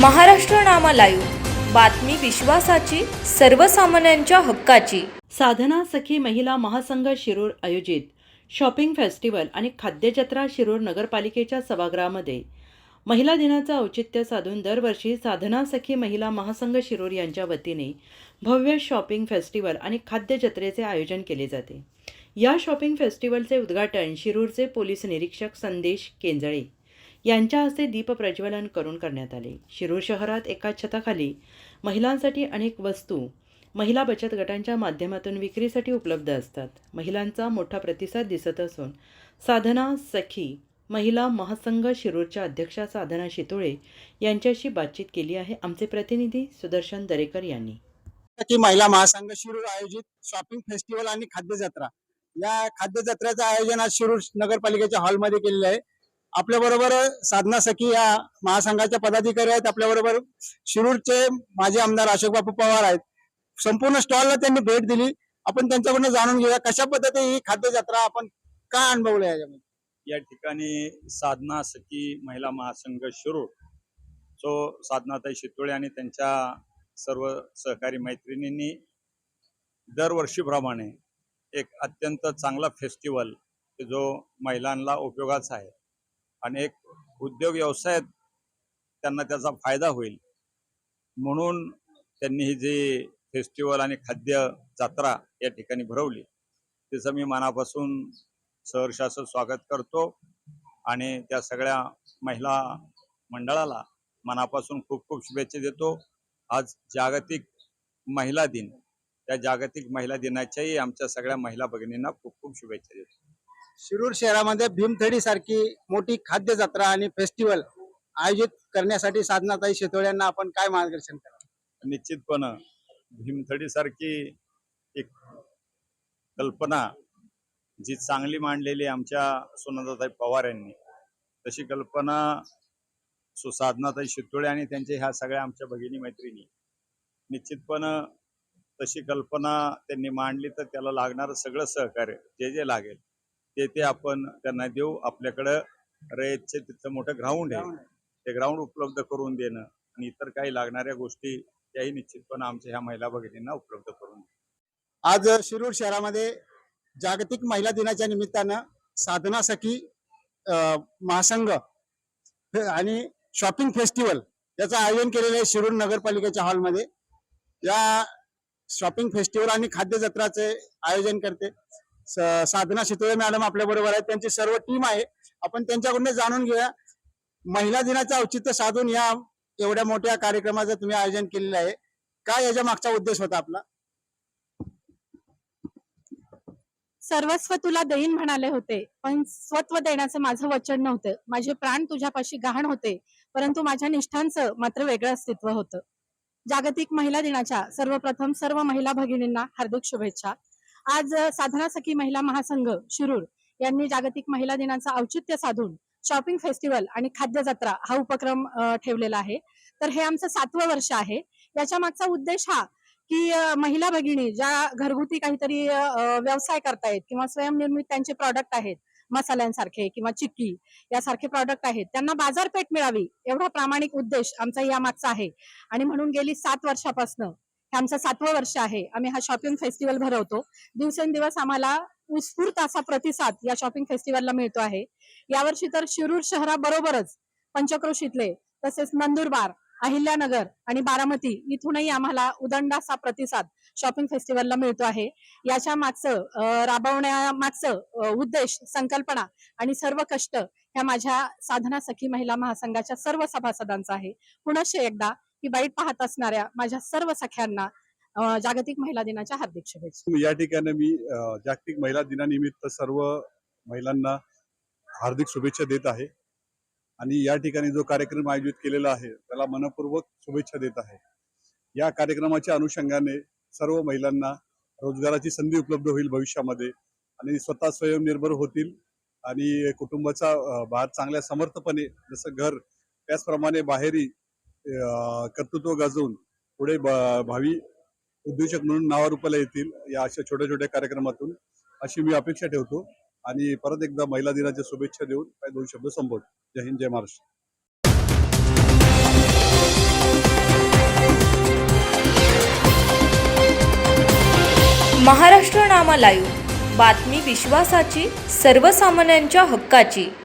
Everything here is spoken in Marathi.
महाराष्ट्र नामा लाईव्ह बातमी विश्वासाची सर्वसामान्यांच्या हक्काची. साधना सखी महिला महासंघ शिरूर आयोजित शॉपिंग फेस्टिवल आणि खाद्यजत्रा शिरूर नगरपालिकेच्या सभागृहामध्ये महिला दिनाचं औचित्य साधून दरवर्षी साधना सखी महिला महासंघ शिरूर यांच्या वतीने भव्य शॉपिंग फेस्टिवल आणि खाद्यजत्रेचे आयोजन केले जाते. या शॉपिंग फेस्टिवलचे उद्घाटन शिरूरचे पोलीस निरीक्षक संदेश केंजळे यांच्या हस्ते दीप प्रज्वलन करून करण्यात आले. शिरूर शहरात एका छताखाली महिलांसाठी अनेक वस्तू महिला बचत गटांच्या माध्यमातून विक्रीसाठी उपलब्ध असतात. महिलांचा मोठा प्रतिसाद दिसत असून साधना सखी महिला महासंघ शिरूरच्या अध्यक्षा साधना शितोळे यांच्याशी बातचीत केली आहे. आमचे प्रतिनिधी सुदर्शन दरेकर यांनी. की महिला महासंघ शिरूर आयोजित शॉपिंग फेस्टिवल आणि खाद्य जत्रा या खाद्य जत्रेचं आयोजन आज शिरूर नगरपालिकेच्या हॉलमध्ये केलेलं आहे. आपल्या बरोबर साधना सखी या महासंघाच्या पदाधिकारी आहेत. आपल्या बरोबर शिरूरचे माजी आमदार अशोक बापू पवार आहेत. संपूर्ण स्टॉलला त्यांनी भेट दिली. आपण त्यांच्याकडून जाणून घेऊया कशा पद्धतीने ही खाद्य जत्रा आपण काय अनुभवलं याच्यामध्ये या ठिकाणी साधना सखी महिला महासंघ शिरूर जो साधनाताई शितोळे आणि त्यांच्या सर्व सहकारी मैत्रिणींनी दरवर्षीप्रमाणे एक अत्यंत चांगला फेस्टिवल जो महिलांना उपयोगाचा आहे. आणि एक उद्योग व्यवसायात त्यांना त्याचा फायदा होईल. म्हणून त्यांनी ही जी फेस्टिवल आणि खाद्य जत्रा या ठिकाणी भरवली तिचं मी मनापासून सहर्षाचं स्वागत करतो आणि त्या सगळ्या महिला मंडळाला मनापासून खूप खूप शुभेच्छा देतो. आज जागतिक महिला दिन. त्या जागतिक महिला दिनाच्याही आमच्या सगळ्या महिला भगिनींना खूप खूप शुभेच्छा देतो. शिरूर शहरामध्ये भीमथडी सारखी मोठी खाद्य जत्रा आणि फेस्टिवल आयोजित करण्यासाठी साधनाताई शेतोळे यांना आपण काय मार्गदर्शन करा निश्चितपणे भीमथडी सारखी एक कल्पना जी चांगली मांडलेली आमच्या सोनंदाताई पवार यांनी तशी कल्पना सुसाधनाताई शितोळे आणि त्यांच्या ह्या सगळ्या आमच्या भगिनी मैत्रिणी निश्चितपणे तशी कल्पना त्यांनी मांडली तर त्याला लागणारं सगळं सहकार्य जे जे लागेल ते ते आपण त्यांना देऊ. आपल्याकडं रयतचे तिथं मोठं ग्राउंड आहे. ते ग्राउंड उपलब्ध करून देणं आणि इतर काही लागणाऱ्या गोष्टी त्याही निश्चितपणे आमच्या ह्या महिला भगिनींना उपलब्ध करून आज शिरूर शहरामध्ये जागतिक महिला दिनाच्या निमित्तानं साधना सखी महासंघ आणि शॉपिंग फेस्टिवल याचं आयोजन केलेलं आहे शिरूर नगरपालिकेच्या हॉलमध्ये. या शॉपिंग फेस्टिवल आणि खाद्य जत्राचे आयोजन करते. साधना शितोळे मॅडम आपल्या बरोबर आहेत. त्यांची सर्व टीम आहे. आपण त्यांच्याकडून जाणून घेऊया. महिला दिनाचं औचित्य साधून या एवढ्या मोठ्या कार्यक्रमाचं तुम्ही आयोजन केलेलं आहे. काय याच्या मागचा उद्देश होता आपला? सर्वस्व तुला देईन म्हणाले होते. पण स्वत्व देण्याचं माझं वचन नव्हतं. माझे प्राण तुझ्यापाशी गहाण होते. परंतु माझ्या निष्ठांचं मात्र वेगळं अस्तित्व होतं. जागतिक महिला दिनाच्या सर्वप्रथम सर्व महिला भगिनींना हार्दिक शुभेच्छा. आज साधना सखी महिला महासंघ शिरूर यांनी जागतिक महिला दिनाचं औचित्य साधून शॉपिंग फेस्टिवल आणि खाद्य जत्रा हा उपक्रम ठेवलेला आहे. तर हे आमचं सातवं वर्ष आहे. याच्या मागचा उद्देश हा की महिला भगिनी ज्या घरगुती काहीतरी व्यवसाय करतायत किंवा स्वयंनिर्मित त्यांचे प्रॉडक्ट आहेत मसाल्यांसारखे किंवा चिक्की यासारखे प्रॉडक्ट आहेत त्यांना बाजारपेठ मिळावी एवढा प्रामाणिक उद्देश आमचा या मागचा आहे. आणि म्हणून गेली सात वर्षापासून हे आमचं सातवं वर्ष आहे. आम्ही हा शॉपिंग फेस्टिवल भरवतो. दिवसेंदिवस आम्हाला उत्स्फूर्त असा प्रतिसाद या शॉपिंग फेस्टिवलला मिळतो आहे. यावर्षी तर शिरूर शहराबरोबरच पंचक्रोशीतले तसेच नंदुरबार अहिल्यानगर आणि बारामती इथूनही आम्हाला उदंड असा प्रतिसाद शॉपिंग फेस्टिवलला मिळतो आहे. याच्या मागचं राबवण्यामागचं उद्देश संकल्पना आणि सर्व कष्ट ह्या माझ्या साधना सखी महिला महासंघाच्या सर्व सभासदांचा आहे. पुनश्च एकदा ही बाईट पाहत असणाऱ्या माझ्या सर्व सख्यांना जागतिक महिला दिनाच्या हार्दिक शुभेच्छा. या ठिकाणी मी जागतिक महिला दिनानिमित्त सर्व महिलांना हार्दिक शुभेच्छा देत आहे. आणि या ठिकाणी जो कार्यक्रम आयोजित केलेला आहे त्याला मनपूर्वक शुभेच्छा देत आहे. या कार्यक्रमाच्या अनुषंगाने सर्व महिलांना रोजगाराची संधी उपलब्ध होईल भविष्यामध्ये आणि स्वतः स्वयंनिर्भर होतील आणि कुटुंबाचा भार चांगल्या समर्थपणे जसं घर त्याचप्रमाणे बाहेरी कर्तृत्व गाजवून पुढे भावी उद्योजक म्हणून नावारूपाला येतील या अशा छोट्या छोट्या कार्यक्रमातून अशी मी अपेक्षा ठेवतो. आणि परत एकदा महिला दिनाच्या शुभेच्छा देऊन काही दोन शब्द संबोध जय हिंद जय महाराष्ट्र. महाराष्ट्र नामा लाईव्ह. बातमी विश्वासाची सर्वसामान्यांच्या हक्काची.